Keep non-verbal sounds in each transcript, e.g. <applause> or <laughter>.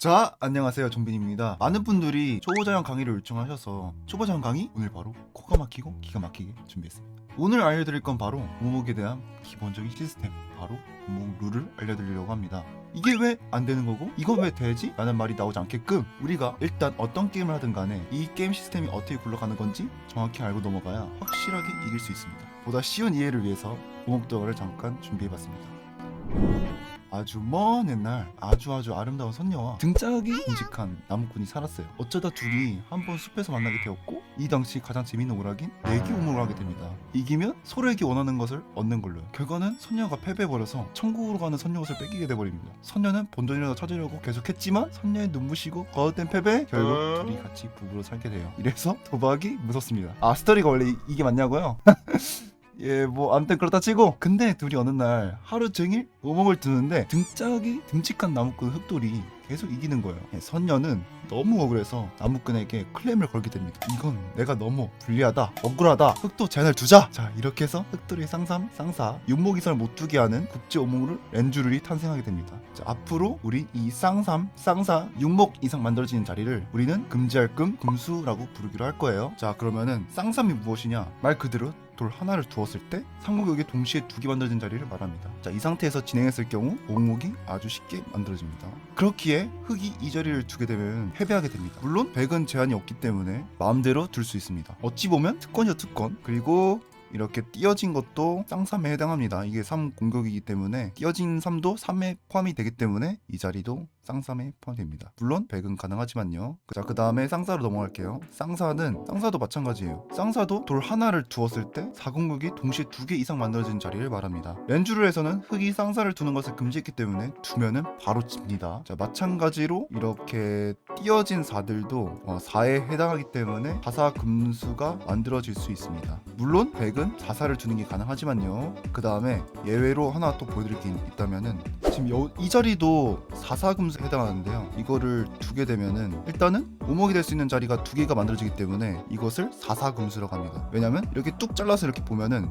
자 안녕하세요. 정빈입니다. 많은 분들이 초보자형 강의를 요청하셔서 초보자형 강의 오늘 바로 코가 막히고 기가 막히게 준비했습니다. 오늘 알려드릴 건 바로 우목에 대한 기본적인 시스템 바로 우목 룰을 알려드리려고 합니다. 이게 왜 안 되는 거고 이건 왜 되지? 라는 말이 나오지 않게끔 우리가 일단 어떤 게임을 하든 간에 이 게임 시스템이 어떻게 굴러가는 건지 정확히 알고 넘어가야 확실하게 이길 수 있습니다. 보다 쉬운 이해를 위해서 우목 도어를 잠깐 준비해봤습니다 아주 먼 옛날 아주 아주 아름다운 선녀와 등짝이 듬직한 나무꾼이 살았어요. 어쩌다 둘이 한 번 숲에서 만나게 되었고 이 당시 가장 재밌는 오락인 내기 우목을 하게 됩니다. 이기면 서로에게 원하는 것을 얻는 걸로요. 결과는 선녀가 패배해버려서 천국으로 가는 선녀 옷을 뺏기게 돼버립니다. 선녀는 본전이라도 찾으려고 계속했지만 선녀의 눈부시고 거듭된 패배 결국 둘이 같이 부부로 살게 돼요. 이래서 도박이 무섭습니다. 아 스토리가 원래 이- 이게 맞냐고요? <laughs> 예, 뭐 아무튼 그렇다 치고 근데 둘이 어느 날 하루 종일 오목을 두는데 등짝이 듬직한 나무꾼 흑돌이 계속 이기는 거예요. 예, 선녀는 너무 억울해서 나무꾼에게 클레임을 걸게 됩니다. 이건 내가 너무 불리하다, 억울하다, 흑도 제한을 두자. 자 이렇게 해서 흑돌이 쌍삼, 쌍사, 윤목 이상을 못 두게 하는 국제 오목을 렌주룰이 탄생하게 됩니다. 자 앞으로 우리 이 쌍삼, 쌍사, 육목 이상 만들어지는 자리를 우리는 금지할 금, 금수라고 부르기로 할 거예요. 자 그러면은 쌍삼이 무엇이냐? 말 그대로 돌 하나를 두었을 때 상목역에 동시에 두 개 만들어진 자리를 말합니다. 자, 이 상태에서 진행했을 경우 오목이 아주 쉽게 만들어집니다. 그렇기에 흑이 이 자리를 두게 되면 패배하게 됩니다. 물론 백은 제한이 없기 때문에 마음대로 둘 수 있습니다. 어찌 보면 특권이죠 특권. 그리고 이렇게 띄어진 것도 쌍삼에 해당합니다. 이게 3 공격이기 때문에 띄어진 3도 3에 포함이 되기 때문에 이 자리도 쌍삼에 포함됩니다. 물론 백은 가능하지만요. 자, 그 다음에 쌍사로 넘어갈게요. 쌍사는 쌍사도 마찬가지예요. 쌍사도 돌 하나를 두었을 때 사공격이 동시에 두 개 이상 만들어진 자리를 말합니다. 렌주르에서는 흑이 쌍사를 두는 것을 금지했기 때문에 두면은 바로 집니다. 자, 마찬가지로 이렇게 띄어진 4들도 어, 4에 해당하기 때문에 사사 금수가 만들어질 수 있습니다. 물론 백은 사사를 두는 게 가능하지만요. 그 다음에 예외로 하나 또 보여드릴 게 있다면은 지금 여- 이 자리도 사사 금수에 해당하는데요. 이거를 두게 되면은 일단은 오목이 될 수 있는 자리가 두 개가 만들어지기 때문에 이것을 사사 금수라고 합니다. 왜냐면 이렇게 뚝 잘라서 이렇게 보면은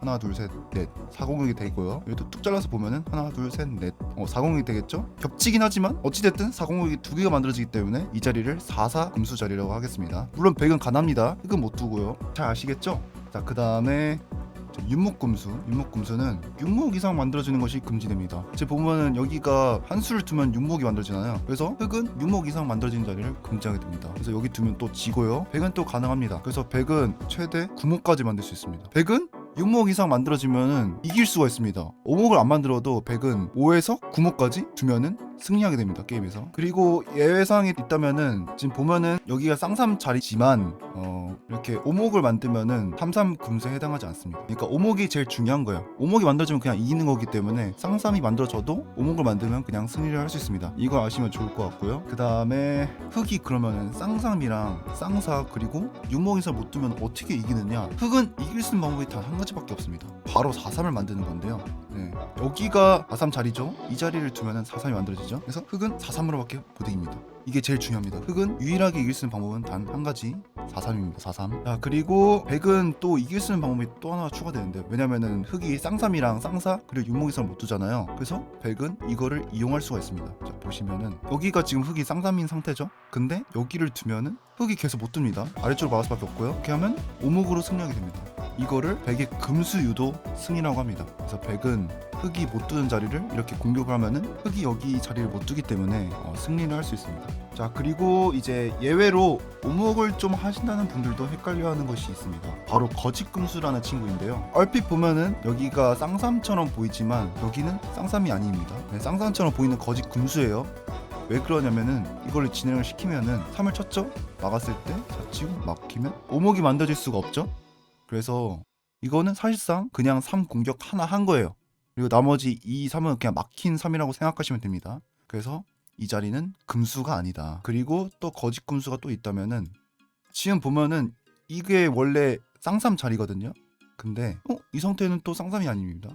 하나 둘셋넷 사공격이 되고요. 여기도 뚝 잘라서 보면은 하나 둘셋넷 어, 사공격이 되겠죠? 겹치긴 하지만 어찌됐든 사공격이 두 개가 만들어지기 때문에 이 자리를 사사 금수 자리라고 하겠습니다. 물론 백은 가납니다. 흑은 못 두고요. 잘 아시겠죠? 자 그 다음에 윤목금수 윤목금수는 윤목 이상 만들어지는 것이 금지됩니다. 이제 보면은 여기가 한 수를 두면 윤목이 만들어지나요. 그래서 흑은 윤목 이상 만들어지는 자리를 금지하게 됩니다. 그래서 여기 두면 또 지고요. 백은 또 가능합니다. 그래서 백은 최대 9목까지 만들 수 있습니다. 백은 6목 이상 만들어지면은 이길 수가 있습니다. 5목을 안 만들어도 100은 5에서 9목까지 두면은 승리하게 됩니다 게임에서. 그리고 예외사항이 있다면은 지금 보면은 여기가 쌍삼 자리지만 어 이렇게 오목을 만들면은 삼삼 금수에 해당하지 않습니다. 그러니까 오목이 제일 중요한 거예요. 오목이 만들어지면 그냥 이기는 거기 때문에 쌍삼이 만들어져도 오목을 만들면 그냥 승리를 할 수 있습니다. 이거 아시면 좋을 것 같고요. 그 다음에 흑이 그러면은 쌍삼이랑 쌍사 그리고 육목에서 못 두면 어떻게 이기느냐. 흑은 이길 수 있는 방법이 단 한 가지밖에 없습니다. 바로 4삼을 만드는 건데요. 네. 여기가 4삼 자리죠. 이 자리를 두면은 4삼이 만들어지죠. 그래서 흑은 4삼으로밖에 못 이깁니다. 이게 제일 중요합니다. 흑은 유일하게 이길 수 있는 방법은 단 한 가지 4삼입니다. 4삼. 자, 그리고 백은 또 이길 수 있는 방법이 또 하나 추가되는데 왜냐면은 흑이 쌍삼이랑 쌍사 그리고 육목이상 못 두잖아요. 그래서 백은 이거를 이용할 수가 있습니다. 자, 보시면은 여기가 지금 흑이 쌍삼인 상태죠. 근데 여기를 두면은 흑이 계속 못 둡니다. 아래쪽으로 막을 수밖에 없고요. 이렇게 하면 오목으로 승리하게 됩니다. 이거를 백의 금수 유도 승이라고 합니다. 그래서 백은 흑이 못 두는 자리를 이렇게 공격을 하면은 흑이 여기 자리를 못 두기 때문에 어, 승리를 할 수 있습니다. 자 그리고 이제 예외로 오목을 좀 하신다는 분들도 헷갈려하는 것이 있습니다. 바로 거짓금수라는 친구인데요. 얼핏 보면은 여기가 쌍삼처럼 보이지만 여기는 쌍삼이 아닙니다. 네, 쌍삼처럼 보이는 거짓금수예요. 왜 그러냐면은 이걸 진행을 시키면은 3을 쳤죠? 막았을 때 자치고 막히면 오목이 만들어질 수가 없죠? 그래서 이거는 사실상 그냥 3 공격 하나 한 거예요. 그리고 나머지 이 3은 그냥 막힌 3이라고 생각하시면 됩니다. 그래서 이 자리는 금수가 아니다. 그리고 또 거짓 금수가 또 있다면은 지금 보면은 이게 원래 쌍삼 자리거든요. 근데 어? 이 상태는 또 쌍삼이 아닙니다.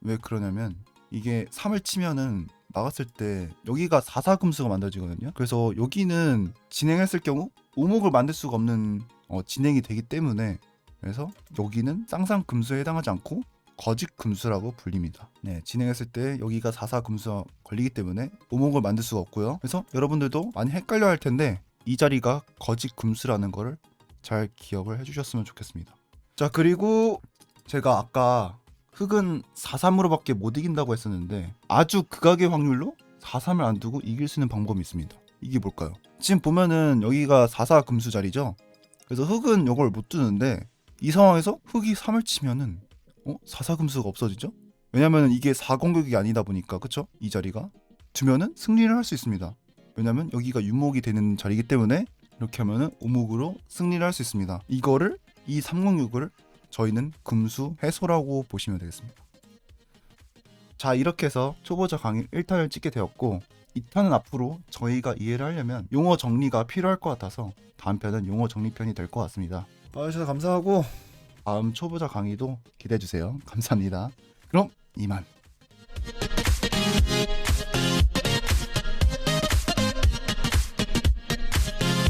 왜 그러냐면 이게 3을 치면은 나갔을 때 여기가 4사 금수가 만들어지거든요. 그래서 여기는 진행했을 경우 오목을 만들 수가 없는 어, 진행이 되기 때문에 그래서 여기는 쌍쌍 금수에 해당하지 않고 거짓 금수라고 불립니다. 네, 진행했을 때 여기가 44 금수가 걸리기 때문에 오목을 만들 수가 없고요. 그래서 여러분들도 많이 헷갈려 할 텐데 이 자리가 거짓 금수라는 거를 잘 기억을 해주셨으면 좋겠습니다. 자 그리고 제가 아까 흑은 4-3으로밖에 못 이긴다고 했었는데 아주 극악의 확률로 4-3을 안 두고 이길 수 있는 방법이 있습니다. 이게 뭘까요? 지금 보면은 여기가 4-4 금수 자리죠. 그래서 흑은 이걸 못 두는데 이 상황에서 흑이 3을 치면은 어? 4-4 금수가 없어지죠? 왜냐면 이게 4공격이 아니다 보니까 그쵸? 이 자리가 두면은 승리를 할 수 있습니다. 왜냐면 여기가 유목이 되는 자리이기 때문에 이렇게 하면은 오목으로 승리를 할 수 있습니다. 이거를 이 306을 저희는 금수 해소라고 보시면 되겠습니다. 자 이렇게 해서 초보자 강의 1탄을 찍게 되었고 2탄은 앞으로 저희가 이해를 하려면 용어 정리가 필요할 것 같아서 다음 편은 용어 정리편이 될 것 같습니다. 봐주셔서 감사하고 다음 초보자 강의도 기대해주세요. 감사합니다. 그럼 이만.